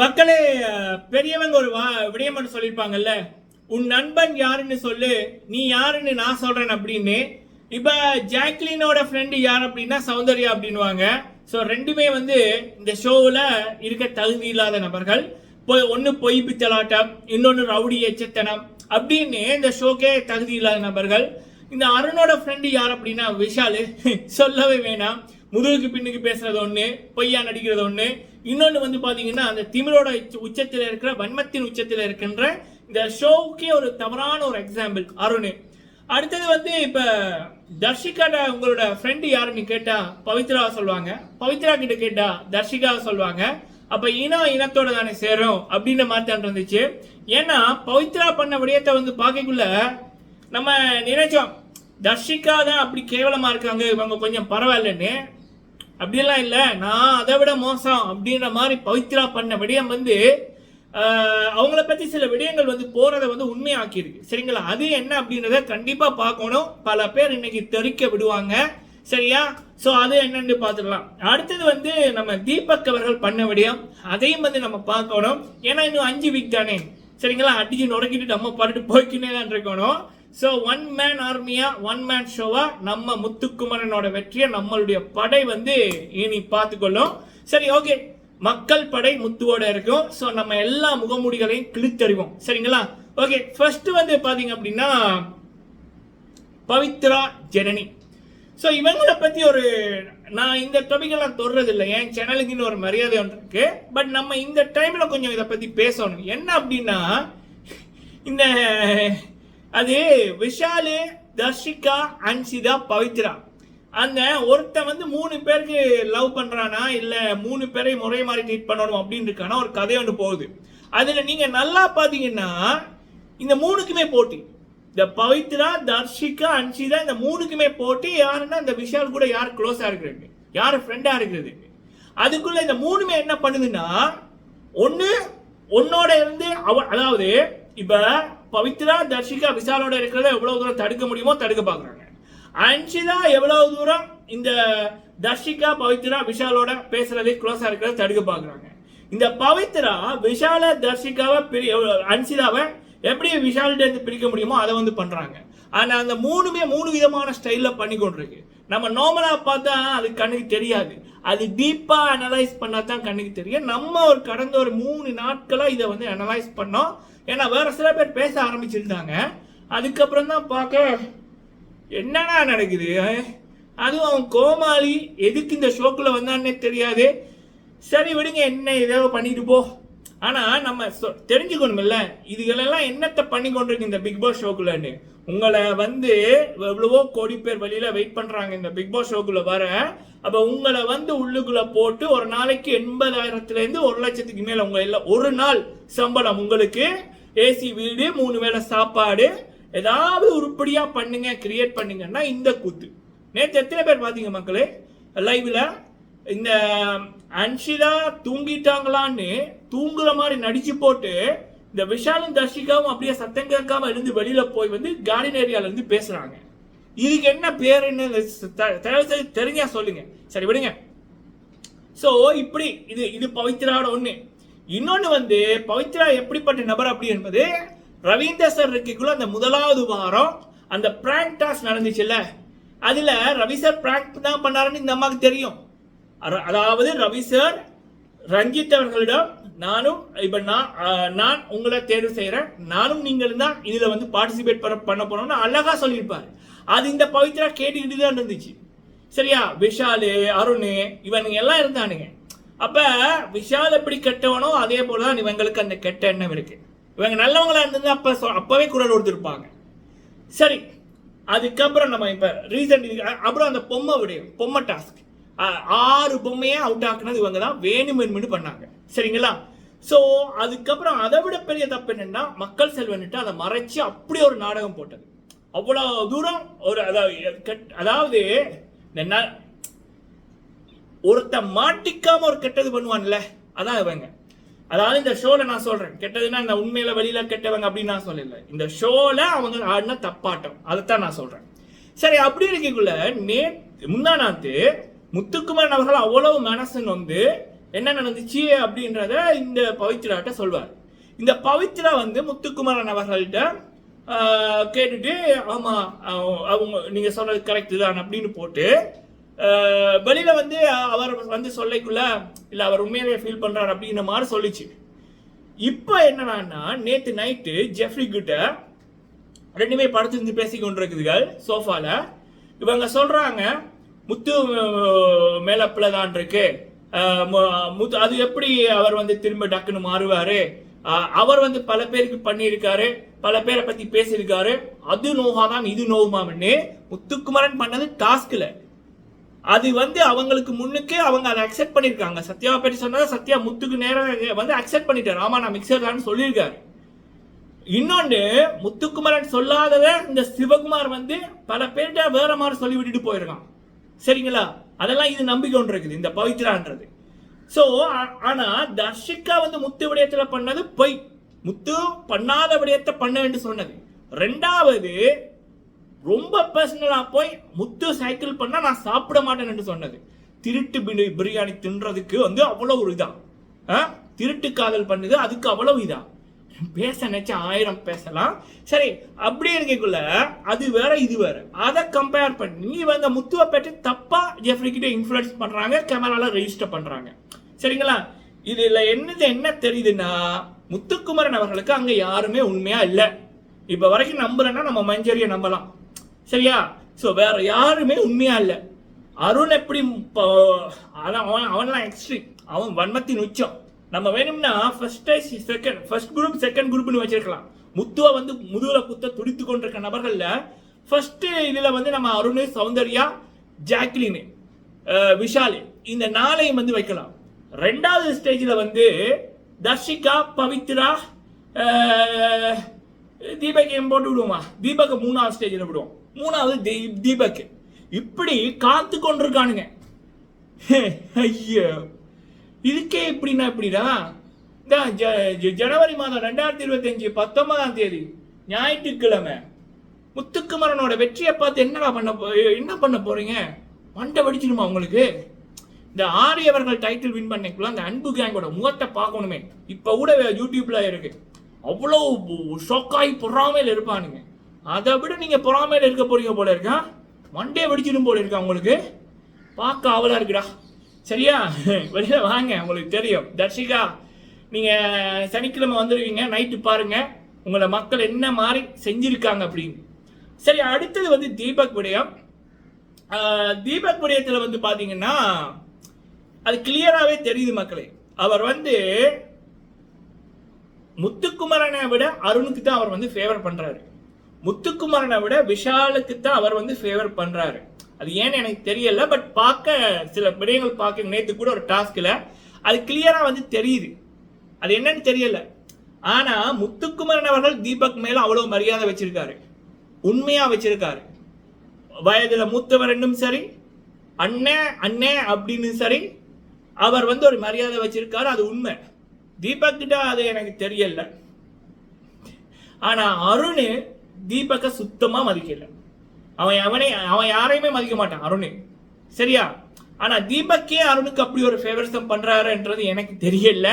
மக்களே பெரியவங்க ஒரு வா விடயம்னு சொல்லியிருப்பாங்கல்ல உன் நண்பன் யாருன்னு சொல்லு நீ யாருன்னு நான் சொல்கிறேன் அப்படின்னு. இப்போ ஜாக்லினோட ஃப்ரெண்டு யார் அப்படின்னா சௌந்தர்யா அப்படின்வாங்க ஸோ ரெண்டுமே வந்து இந்த ஷோவில் இருக்க தகுதி இல்லாத நபர்கள். பொய் ஒன்று பொய் பித்தலாட்டம் இன்னொன்று ரவுடி எச்சத்தனம் அப்படின்னு இந்த ஷோக்கே தகுதி இல்லாத நபர்கள். இந்த அருணோட ஃப்ரெண்டு யார் அப்படின்னா விஷாலு. சொல்லவே வேணாம். முதுகுக்கு பின்னுக்கு பேசுறது ஒண்ணு பொய்யா நடிக்கிறது ஒண்ணு. இன்னொன்னு வந்து பாத்தீங்கன்னா அந்த திமிரோட உச்ச- உச்சத்துல இருக்கிற வன்மத்தின் உச்சத்துல இருக்கின்ற இந்த ஷோவுக்கே ஒரு தவறான ஒரு எக்ஸாம்பிள் அருண். அடுத்தது வந்து இப்ப தர்ஷிகாட உங்களோட ஃப்ரெண்டு யாருன்னு கேட்டா பவித்ரா சொல்லுவாங்க. பவித்ரா கிட்ட கேட்டா தர்ஷிகா சொல்லுவாங்க. அப்ப இனம் இனத்தோட தானே சேரும் அப்படின்ற மாதிரி இருந்துச்சு. ஏன்னா பவித்ரா பண்ண விடயத்தை வந்து பார்க்கக்குள்ள நம்ம நினைச்சோம். தர்ஷிகா தான் அப்படி கேவலமா இருக்காங்க இவங்க கொஞ்சம் பரவாயில்லன்னு. அப்படியெல்லாம் இல்லை. நான் அதை விட மோசம் அப்படின்ற மாதிரி பவித்ரா பண்ண விடயம் வந்து அவங்கள பற்றி சில விடயங்கள் வந்து போகிறத வந்து உண்மையாக்கியிருக்கு. சரிங்களா? அது என்ன அப்படின்றத கண்டிப்பாக பார்க்கணும். பல பேர் இன்னைக்கு தெறிக்க விடுவாங்க. சரியா? ஸோ அது என்னன்னு பார்த்துக்கலாம். அடுத்தது வந்து நம்ம தீபக் அவர்கள் பண்ண விடயம். அதையும் வந்து நம்ம பார்க்கணும். ஏன்னா இன்னும் அஞ்சு வீக் தானே. சரிங்களா? அடிச்சு நுடக்கிட்டு நம்ம பாட்டு போய்க்கினே தான் இருக்கணும். ஸோ ஒன் மேன் ஆர்மியா ஒன் மேன் ஷோவா நம்ம முத்துக்குமரனோட வெற்றியை நம்மளுடைய படை வந்து இனி பார்த்துக்கொள்ளும். சரி ஓகே மக்கள் படை முத்துவோட இருக்கும். ஸோ நம்ம எல்லா முகமூடிகளையும் கிழித்தறிவோம். சரிங்களா? ஓகே ஃபர்ஸ்ட் வந்து பாத்தீங்க அப்படின்னா பவித்ரா ஜனனி. ஸோ இவங்களை பத்தி ஒரு நான் இந்த டாபிக் எல்லாம் தொடுறது இல்லை என் சேனலுக்குன்னு ஒரு மரியாதை ஒன்று இருக்கு பட் நம்ம இந்த டைம்ல கொஞ்சம் இதை பத்தி பேசணும். என்ன அப்படின்னா இந்த அது விஷாலு தர்ஷிகா அன்சிதா பவித்ரா. அந்த ஒருத்தன் வந்து மூணு பேருக்கு லவ் பண்ணுறானா இல்லை மூணு பேரை முறை மாதிரி ட்ரீட் பண்ணணும் அப்படின்னு இருக்கானா ஒரு கதை ஒன்று போகுது. அதில் நீங்கள் நல்லா பார்த்தீங்கன்னா இந்த மூணுக்குமே போட்டி. இந்த பவித்ரா தர்ஷிகா அன்சிதா இந்த மூணுக்குமே போட்டி. யாருன்னா இந்த விஷால் கூட யார் க்ளோஸாக இருக்கிறது? யார் ஃப்ரெண்டாக இருக்கிறது? அதுக்குள்ளே இந்த மூணுமே என்ன பண்ணுதுன்னா ஒன்று உன்னோட இருந்து அவ அதாவது இப்போ பவித்ரா தர்ஷிகா விஷாலோட இருக்கிறத எவ்வளவு தூரம் தடுக்க முடியுமோ தடுக்க பார்க்குறாங்க. அன்ஷிதா எவ்வளவு தூரம் இந்த தர்ஷிகா பவித்ரா விஷாலோட பேசுறதே க்ளோஸா இருக்கிறத தடுக்க பார்க்குறாங்க. இந்த பவித்ரா விஷால தர்ஷிகாவை பிரி அன்ஷிதாவை எப்படி விஷால்கிட்ட இருந்து பிரிக்க முடியுமோ அதை வந்து பண்றாங்க. ஆனால் அந்த மூணுமே மூணு விதமான ஸ்டைலில் பண்ணி கொண்டிருக்கு நம்ம நார்மலாக பார்த்தா அது கண்ணுக்கு தெரியாது. அது டீப்பாக அனலைஸ் பண்ணால் தான் கண்ணுக்கு தெரியும். நம்ம ஒரு கடந்த ஒரு மூணு நாட்களாக இதை வந்து அனலைஸ் பண்ணோம். ஏன்னா வேறு சில பேர் பேச ஆரம்பிச்சிருந்தாங்க. அதுக்கப்புறம் தான் பார்க்க என்னடா நடக்குது? அதுவும் அவன் கோமாளி எதுக்கு இந்த ஷோக்கில் வந்தான்னே தெரியாது. சரி விடுங்க என்ன ஏதோ பண்ணிட்டு போ. ஆனா நம்ம சொ- தெரிஞ்சுக்கணும்ல இதுகளெல்லாம் என்னத்தை பண்ணி கொண்டிருக்கு இந்த பிக் பாஸ் ஷோக்குள்ளன்னு உங்களை வந்து எவ்வளவோ கோடி பேர் வெளியில வெயிட் பண்றாங்க இந்த பிக் பாஸ் ஷோக்குள்ள வர. அப்ப உங்களை வந்து உள்ளுக்குள்ள போட்டு ஒரு நாளைக்கு எண்பதாயிரத்துல இருந்து ஒரு லட்சத்துக்கு மேல உங்க இல்லை ஒரு நாள் சம்பளம் உங்களுக்கு. ஏசி வீடு மூணு வேளை சாப்பாடு. ஏதாவது உருப்படியா பண்ணுங்க கிரியேட் பண்ணுங்கன்னா இந்த கூத்து. நேற்று எத்தனை பேர் பாத்தீங்க மக்களே? லைவ்ல இந்த அன்ஷிதா தூங்கிட்டாங்களான்னு தூங்குற மாதிரி நடிச்சு போட்டு இந்த விஷாலும் தர்ஷிகாவும் அப்படியே சத்தம் கேட்காம இருந்து வெளியில போய் வந்து கார்டன் ஏரியால இருந்து பேசுறாங்க. இதுக்கு என்ன பேர் என்ன த- தயவு செய்து தெரிஞ்சா சொல்லுங்க. சரி விடுங்க. ஸோ இப்படி இது இது பவித்ராவோட ஒண்ணு. இன்னொன்னு வந்து பவித்ரா எப்படிப்பட்ட நபர் அப்படி என்பது ரவீந்தர் சார் இருக்கைக்குள்ள அந்த முதலாவது வாரம் அந்த பிராங்க் டாஸ் நடந்துச்சுல்ல. அதுல ரவி சார் பிராங்க் தான் பண்ணாருன்னு இந்த அம்மாவுக்கு தெரியும். அதாவது ரவி சார் ரஞ்சித் அவர்களிடம் நானும் இப்ப நான் நான் உங்களை தேர்வு செய்கிறேன் நானும் நீங்களும் தான் இதில் வந்து பார்ட்டிசிபேட் பண்ண பண்ண போனோம்னு அழகாக சொல்லியிருப்பாரு. அது இந்த பவித்ரா கேட்டுக்கிட்டு தான் இருந்துச்சு. சரியா? விஷாலு அருண் இவனுங்க எல்லாம் இருந்தானுங்க. அப்போ விஷால் எப்படி கெட்டவனோ அதே போலதான் இவங்களுக்கு அந்த கெட்ட எண்ணம் இருக்கு. இவங்க நல்லவங்களாக இருந்தது அப்போ அப்போவே குரல் கொடுத்துருப்பாங்க. சரி. அதுக்கப்புறம் நம்ம இப்போ ரீசன்ட் அப்புறம் அந்த பொம்மை விடையும் பொம்மை டாஸ்க் ஆறு பொம்மையே அவுட் ஆக்குனது இவங்க தான் வேணுமென்னு பண்ணாங்க. சரிங்களா? சோ அதுக்கப்புறம் அதை விட பெரிய தப்பு என்னன்னா மக்கள் செல்வன்ட்டு அதை மறைச்சு அப்படி ஒரு நாடகம் போட்டது. அவ்வளவு தூரம் ஒரு அதாவது கெட்- அதாவது இந்த ஒருத்த மாட்டிக்காம ஒரு கெட்டது பண்ணுவான்ல அதான் இவங்க. அதாவது இந்த ஷோல நான் சொல்றேன். கெட்டதுன்னா இந்த உண்மையில வெளியில கெட்டவங்க அப்படின்னு நான் சொல்லல. இந்த ஷோல அவங்க ஆடின தப்பாட்டம். அதைத்தான் நான் சொல்றேன். சரி அப்படி இருக்கக்குள்ள நே முந்தா நாத்து முத்துக்குமரன் அவர்கள் அவ்வளவு மனசன் வந்து என்ன நடந்துச்சு அப்படின்றத இந்த பவித்ராட்ட சொல்வார். இந்த பவித்ரா வந்து முத்துக்குமரன் அவர்கள்ட்ட கேட்டுட்டு ஆமா அவங்க நீங்க சொல்றது கரெக்டு தான் அப்படின்னு போட்டு வெளியில் வெளியில வந்து அவர் வந்து சொல்லைக்குள்ள இல்ல அவர் உண்மையிலேயே ஃபீல் பண்றாரு அப்படின்ற மாதிரி சொல்லிச்சு. இப்போ என்னன்னா நேத்து நைட்டு ஜெஃப்ரி கிட்ட ரெண்டுமே படுத்திருந்து பேசி கொண்டிருக்குதுகள் சோஃபால இவங்க சொல்றாங்க முத்து மேலப்பில் தான் இருக்கு மு- முத்து அது எப்படி அவர் வந்து திரும்ப டக்குன்னு மாறுவாரு? அவர் வந்து பல பேருக்கு பண்ணியிருக்காரு பல பேரை பத்தி பேசியிருக்காரு. அது நோகாதான் இது நோகுமாம்னு முத்துக்குமரன் பண்ணது டாஸ்க்ல. அது வந்து அவங்களுக்கு முன்னுக்கே அவங்க அதை அக்செப்ட் பண்ணியிருக்காங்க. சத்யாவை பற்றி சொன்னதை சத்யா முத்துக்கு நேரம் வந்து அக்செப்ட் பண்ணிட்டார். ஆமா நான் மிக்சர் தான் சொல்லியிருக்காரு. இன்னொன்று முத்துக்குமரன் சொல்லாதத இந்த சிவகுமார் வந்து பல பேர்கிட்ட வேற மாதிரி சொல்லி விட்டுட்டு போயிருக்கான். சரிங்களா? அதெல்லாம் இது நம்பிக்கை ஒன்று இருக்குது இந்த பவித்ரான்றது. ஸோ ஆனால் தர்ஷிகா வந்து முத்து விடயத்தில் பண்ணது பொய். முத்து பண்ணாத விடயத்தை பண்ண வேண்டும் சொன்னது. ரெண்டாவது ரொம்ப பர்சனலாக போய் முத்து சைக்கிள் பண்ணா நான் சாப்பிட மாட்டேன்னு சொன்னது. திருட்டு பிரியாணி தின்றதுக்கு வந்து அவ்வளவு ஒரு இதா ஆ? திருட்டு காதல் பண்ணுது அதுக்கு அவ்வளவு இதான். பேச நினச்சா ஆயிரம் பேசலாம். சரி அப்படி இருக்கக்குள்ள அது வேற இது வேற. அதை கம்பேர் பண்ணி இவங்க முத்துவை பற்றி தப்பாக ஜெஃப்ரி கிட்ட இன்ஃப்ளூயன்ஸ் பண்ணுறாங்க கேமராவில் ரெஜிஸ்டர் பண்ணுறாங்க சரிங்களா? இதில் என்னது என்ன தெரியுதுன்னா முத்துக்குமரன் அவர்களுக்கு அங்கே யாருமே உண்மையாக இல்லை. இப்போ வரைக்கும் நம்புறேன்னா நம்ம மஞ்சரியை நம்பலாம். சரியா? ஸோ வேற யாருமே உண்மையாக இல்லை. அருண் எப்படி இப்போ- அதான் அவன் அவன்லாம் எக்ஸ்ட்ரீம் அவன் வன்மத்தின் உச்சம். நம்ம வேணும்னா first second first group second குரூப்னு வச்சிருக்கலாம். முத்துவை வந்து முதுகில் குத்த துடித்து கொண்டிருக்க நபர்களில் ஃபர்ஸ்ட் இதில் வந்து நம்ம அருண் சௌந்தர்யா ஜாக்லின் விஷாலி விஷால் இந்த நாளையும் வந்து வைக்கலாம். ரெண்டாவது ஸ்டேஜில் வந்து தர்ஷிகா பவித்ரா தீபக்கையும் போட்டு விடுவோமா? தீபக் மூணாவது ஸ்டேஜில் விடுவோம். மூணாவது தீபக் இப்படி காத்து கொண்டிருக்கானுங்க. ஐயோ. இதுக்கே எப்படின்னா எப்படிடா? தான் ஜ- ஜ- ஜனவரி மாதம் ரெண்டாயிரத்தி இருபத்தஞ்சு பத்தொன்பதாம் தேதி ஞாயிற்றுக்கிழமை. முத்துக்குமரனோட வெற்றியை பார்த்து என்னடா பண்ண போ என்ன பண்ண போறீங்க? மண்டை வடிச்சிடுமா உங்களுக்கு? இந்த ஆரியவர்கள் டைட்டில் வின் பண்ணிக்குள்ள அந்த அன்பு கேங்கோட முகத்தை பார்க்கணுமே. இப்போ கூட யூடியூப்ல இருக்கு. அவ்வளோ ஷோக்காகி பொறாமையில் இருப்பானுங்க. அதை விட நீங்கள் பொறாமையில் இருக்க போறீங்க போல இருக்கா? மண்டே வெடிச்சிடும் போல இருக்கா உங்களுக்கு? பார்க்க அவலாக இருக்குடா. சரியா? வெளியில் வாங்க உங்களுக்கு தெரியும். தர்ஷிகா நீங்கள் சனிக்கிழமை வந்துடுவீங்க நைட்டு பாருங்கள் உங்களை மக்கள் என்ன மாதிரி செஞ்சுருக்காங்க அப்படின்னு. சரி அடுத்தது வந்து தீபக் விடயம். தீபக் விடயத்தில் வந்து பார்த்தீங்கன்னா அது கிளியராகவே தெரியுது மக்களே. அவர் வந்து முத்துக்குமரனை விட அருணுக்கு தான் அவர் வந்து ஃபேவர் பண்ணுறாரு முத்துக்குமரனை விட விஷாலுக்கு தான் அவர் வந்து ஃபேவர் பண்ணுறாரு அது ஏன்னு எனக்கு தெரியல பட் பார்க்க சில விடயங்கள் பார்க்க நேத்து கூட ஒரு டாஸ்க்ல அது கிளியரா வந்து தெரியுது. அது என்னன்னு தெரியல. ஆனா முத்துக்குமரன் அவர்கள் தீபக் மேல அவ்வளவு மரியாதை வச்சிருக்காரு. உண்மையா வச்சிருக்காரு. வயதுல மூத்தவர் என்னும் சரி அண்ணே அண்ணே அப்படின்னு சரி அவர் வந்து ஒரு மரியாதை வச்சிருக்காரு அது உண்மை. தீபக் கிட்ட அது எனக்கு தெரியல. ஆனா அருண் தீபக்க சுத்தமா மதிக்கல. அவன் அவனே அவன் யாரையுமே மதிக்க மாட்டான் அருண். சரியா? ஆனா தீபக்கே அருணுக்கு அப்படி ஒரு ஃபேவரிசம் பண்றாருன்றது எனக்கு தெரியல.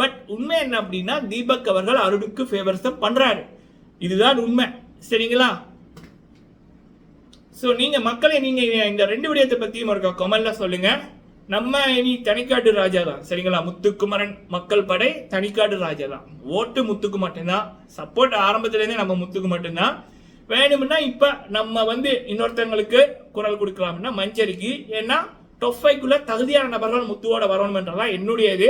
பட் உண்மை என்ன அப்படின்னா தீபக் அவர்கள் அருணுக்கு ஃபேவரிசம் பண்றாரு. இதுதான் உண்மை. சரிங்களா? ஸோ நீங்க மக்களை நீங்க இந்த ரெண்டு விடயத்தை பத்தியும் இருக்க கொமல்ல சொல்லுங்க. நம்ம இனி தனிக்காட்டு ராஜா தான். சரிங்களா? முத்துக்குமரன் மக்கள் படை தனிக்காட்டு ராஜா தான். ஓட்டு முத்துக்கு மட்டும்தான். சப்போர்ட் ஆரம்பத்துலேருந்தே நம்ம முத்துக்கு மட்டும்தான். வேணும்னா இப்ப நம்ம வந்து இன்னொருத்தவங்களுக்கு குரல் கொடுக்கலாம்னா மஞ்சரிக்கு. ஏன்னா டொஃபைக்குள்ள தகுதியான நபர்கள் முத்துவோட வரணும்ன்றதான் என்னுடைய இது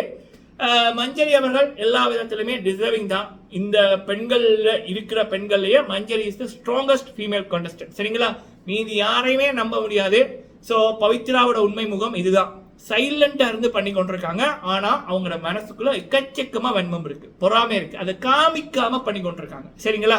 மஞ்சரி அவர்கள் எல்லா விதத்திலுமே டிசர்விங் தான். இந்த பெண்கள்ல இருக்கிற பெண்கள்லயே Manjari is the strongest female contestant சரிங்களா? மீதி யாரையுமே நம்ப முடியாது. ஸோ பவித்ராவோட உண்மை முகம் இதுதான். சைலண்டா இருந்து பண்ணி கொண்டிருக்காங்க. ஆனா அவங்களோட மனசுக்குள்ள எக்கச்சக்கமா வன்மம் இருக்கு. பொறாமை இருக்கு. அதை காமிக்காம பண்ணி கொண்டிருக்காங்க. சரிங்களா?